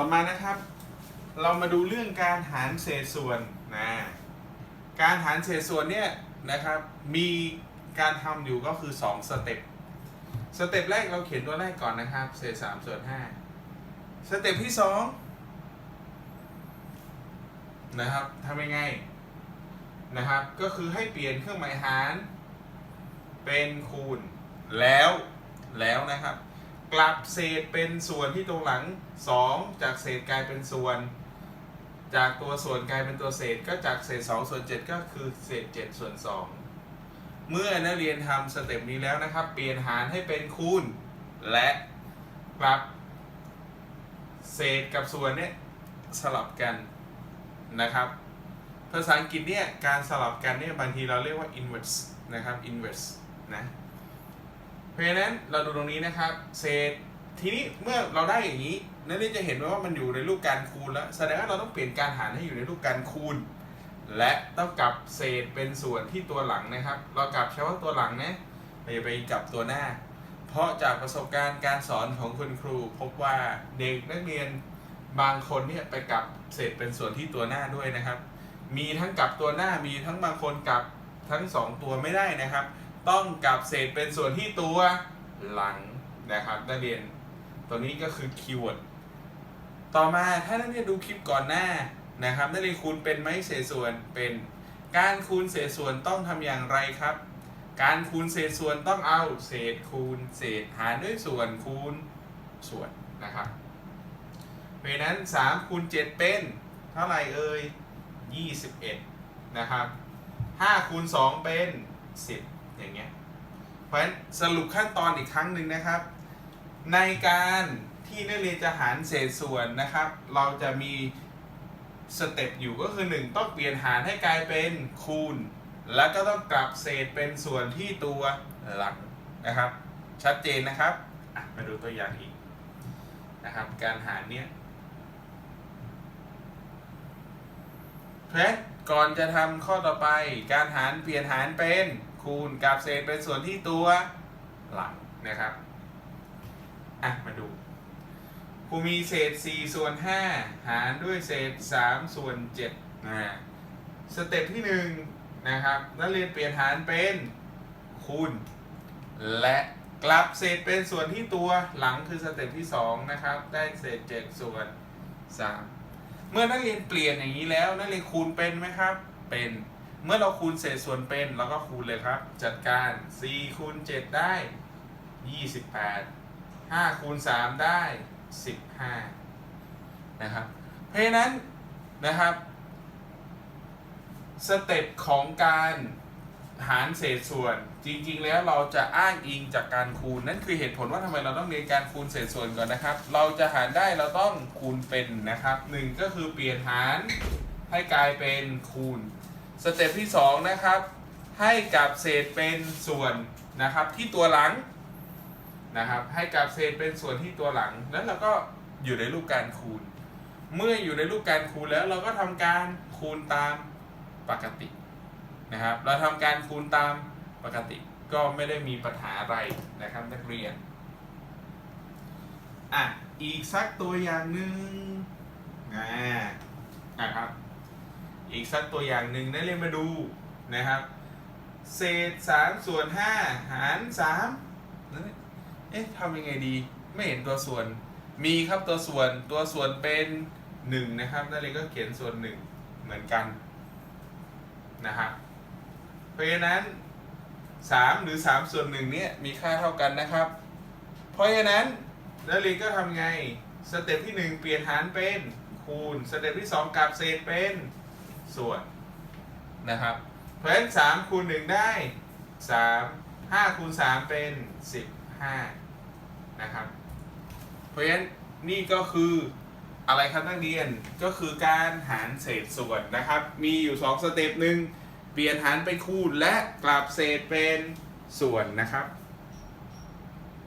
ต่อมานะครับ เรามาดูเรื่องการหารเศษส่วนนะการหารเศษส่วนเนี่ยนะครับมีการทำอยู่ก็คือ 2 สเต็ปสเต็ปแรกเราเขียนตัวแรกก่อนนะครับ เศษ3ส่วน5สเต็ปที่ 2 นะครับทำยังไงนะครับ ก็คือให้เปลี่ยนเครื่องหมายหารเป็นคูณแล้วแล้วนะครับ กลับเศษเป็นส่วนที่ตรงหลัง 2 จากเศษกลายเป็นส่วน จากตัวส่วนกลายเป็นตัวเศษก็จากเศษ 2 ส่วน 7 ก็คือเศษ 7 ส่วน 2 เมื่อนักเรียนทำสเต็ปนี้แล้วนะครับ เปลี่ยนหารให้เป็นคูณ และกลับ เศษกับส่วนเนี่ยสลับกันนะครับภาษาอังกฤษเนี่ยการสลับกันเนี่ยบางทีเราเรียกว่า inverse นะครับ inverse นะ ราะฉะนั้นเราดูตรงนี้นะครับ เศษ ทีนี้เมื่อเราได้อย่างนี้นักเรียนจะเห็นว่ามันอยู่ในรูปการคูณแล้ว แสดงว่าเราต้องเปลี่ยนการหารให้อยู่ในรูปการคูณ และต้องกลับเศษเป็นส่วนที่ตัวหลังนะครับ เรากลับเฉพาะตัวหลังนะเราอย่ไปกลับตัวหน้า เพราะจากประสบการณ์การสอนของคุณครู พบว่าเด็กนักเรียนบางคนเนี่ยไปกลับเศษเป็นส่วนที่ตัวหน้าด้วยนะครับ มีทั้งกลับตัวหน้ามีทั้งบางคนกลับทั้งสองตัวไม่ได้นะครับ ต้องกับเศษเป็นส่วนที่ตัวหลังนะครับนักเรียนตัวนี้ก็คือคีย์เวิร์ดต่อมาถ้านักเรียนดูคลิปก่อนหน้านะครับนักเรียนคูณเป็นไหมเศษส่วนเป็นการคูณเศษส่วนต้องทำอย่างไรครับ การคูณเศษส่วนต้องเอาเศษคูณเศษหารด้วยส่วนคูณส่วนนะครับเพราะฉะนั้น3คูณ7เป็นเท่าไหร่เอ่ย21 นะครับ5คูณ2เป็น 10 อย่างเงี้ยเพราะฉะนั้นสรุปขั้นตอนอีกครั้งหนึ่งนะครับ ในการที่นักเรียนจะหารเศษส่วนนะครับ เราจะมีสเต็ปอยู่ก็คือ 1 ต้องเปลี่ยนหารให้กลายเป็นคูณ แล้วก็ต้องกลับเศษเป็นส่วนที่ตัวหลังนะครับ ชัดเจนนะครับมาดูตัวอย่างอีกนะครับ การหารเนี้ยเพราะก่อนจะทำข้อต่อไป การหารเปลี่ยนหารเป็น คูณกับเศษเป็นส่วนที่ตัวหลังนะครับ อะ มาดู ครูมีเศษ 4 ส่วน 5 หารด้วยเศษ 3 ส่วน7นะสเต็ปที่ 1 นะครับนักเรียนเปลี่ยนหารเป็นคูณ และกลับเศษเป็นส่วนที่ตัวหลังคือสเต็ปที่ 2 นะครับ ได้เศษ 7 ส่วน 3 เมื่อนักเรียนเปลี่ยนอย่างนี้แล้ว นักเรียนคูณเป็นไหมครับ เป็น เมื่อเราคูณเศษส่วนเป็นเราก็คูณเลยครับ จัดการ 4 คูณ 7 ได้ 28 5 คูณ 3 ได้ 15 นะครับ เพราะนั้นนะครับ สเต็ปของการหารเศษส่วนจริงๆ แล้วเราจะอ้างอิงจากการคูณนั่นคือเหตุผลว่าทำไมเราต้องเรียนการคูณเศษส่วนก่อนนะครับ เราจะหารได้เราต้องคูณเป็นนะครับหนึ่งก็คือเปลี่ยนหารให้กลายเป็นคูณ สเต็ปที่สองนะครับ ให้กับเศษเป็นส่วนนะครับที่ตัวหลังนะครับ ให้กับเศษเป็นส่วนที่ตัวหลัง แล้วเราก็อยู่ในรูปการคูณ เมื่ออยู่ในรูปการคูณแล้วเราก็ทำการคูณตามปกตินะครับ เราทำการคูณตามปกติก็ไม่ได้มีปัญหาอะไรนะครับนักเรียน อะ อีกสักตัวอย่างหนึ่งอ่านะครับ อีกสักตัวอย่างหนึ่งนักเรียนมาดูนะครับ เศษสามส่วนห้าหารสามเอ๊ะทำยังไงดี ไม่เห็นตัวส่วน มีครับตัวส่วน ตัวส่วนเป็นหนึ่งนะครับนักเรียนก็เขียนส่วนหนึ่งเหมือนกันนะครับ เพราะฉะนั้นสามหรือสามส่วนหนึ่งเนี่ยมีค่าเท่ากันนะครับ เพราะฉะนั้นนักเรียนก็ทำไง สเต็ปที่หนึ่งเปลี่ยนหารเป็นคูณ สเต็ปที่สองกลับเศษเป็น ส่วนนะครับ เพราะฉะนั้นสามคูณหนึ่งได้สามห้าคูณสามเป็นสิบห้านะครับ เพราะฉะนั้นนี่ก็คืออะไรครับนักเรียนก็คือการหารเศษส่วนนะครับ มีอยู่สองสเต็ปหนึ่งเปลี่ยนหารเป็นคูณและกลับเศษเป็นส่วนนะครับ